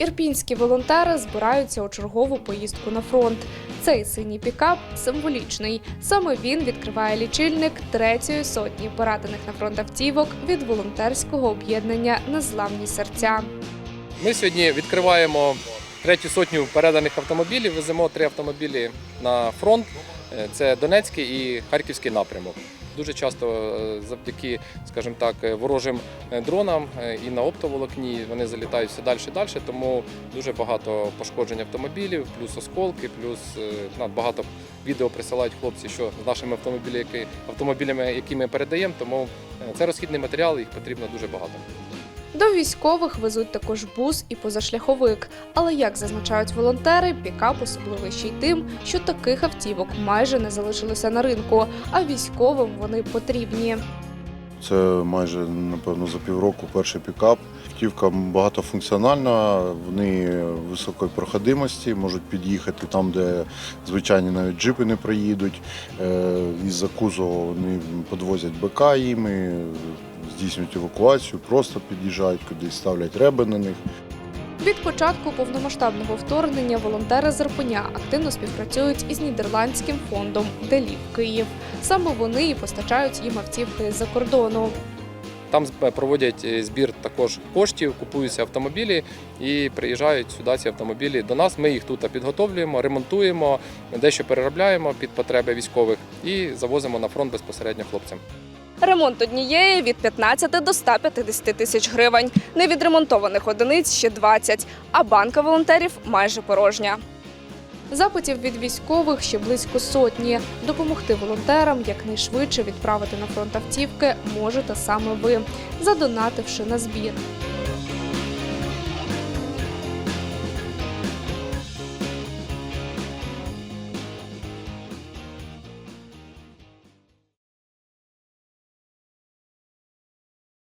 Ірпінські волонтери збираються у чергову поїздку на фронт. Цей синій пікап символічний. Саме він відкриває лічильник третьої сотні порадених на фронт автівок від волонтерського об'єднання Незламні серця. Ми сьогодні відкриваємо третю сотню переданих автомобілів. Веземо три автомобілі на фронт. Це Донецький і Харківський напрямок. Дуже часто е, завдяки, скажімо так, е, ворожим е, дронам і на оптоволокні вони залітають все далі і далі, тому дуже багато пошкоджень автомобілів, плюс осколки, плюс ну, багато відео присилають хлопці, що з нашими автомобілями, які, ми передаємо, тому це розхідний матеріал, їх потрібно дуже багато. До військових везуть також бус і позашляховик. Але як зазначають волонтери, пікап особливий ще й тим, що таких автівок майже не залишилося на ринку, а військовим вони потрібні. Це майже напевно за півроку перший пікап. Автівка багатофункціональна, вони високої проходимості, можуть під'їхати там, де звичайні навіть джипи не проїдуть. Е, Із-за кузова вони підвозять БК їми, здійснюють евакуацію, просто під'їжджають кудись, ставлять реби на них. Від початку повномасштабного вторгнення волонтери з Ирпеня активно співпрацюють із нідерландським фондом Делів Київ. Саме вони і постачають їм автівки з-за кордону. Там проводять е, збір також коштів, купуються автомобілі і приїжджають сюди ці автомобілі до нас. Ми їх тут підготовлюємо, ремонтуємо, дещо переробляємо під потреби військових і завозимо на фронт безпосередньо хлопцям. Ремонт однієї від 15 до 150 тисяч гривень. Невідремонтованих одиниць ще 20, а банка волонтерів майже порожня. Запитів від військових ще близько сотні. Допомогти волонтерам якнайшвидше відправити на фронт автівки можете саме ви, задонативши на збір.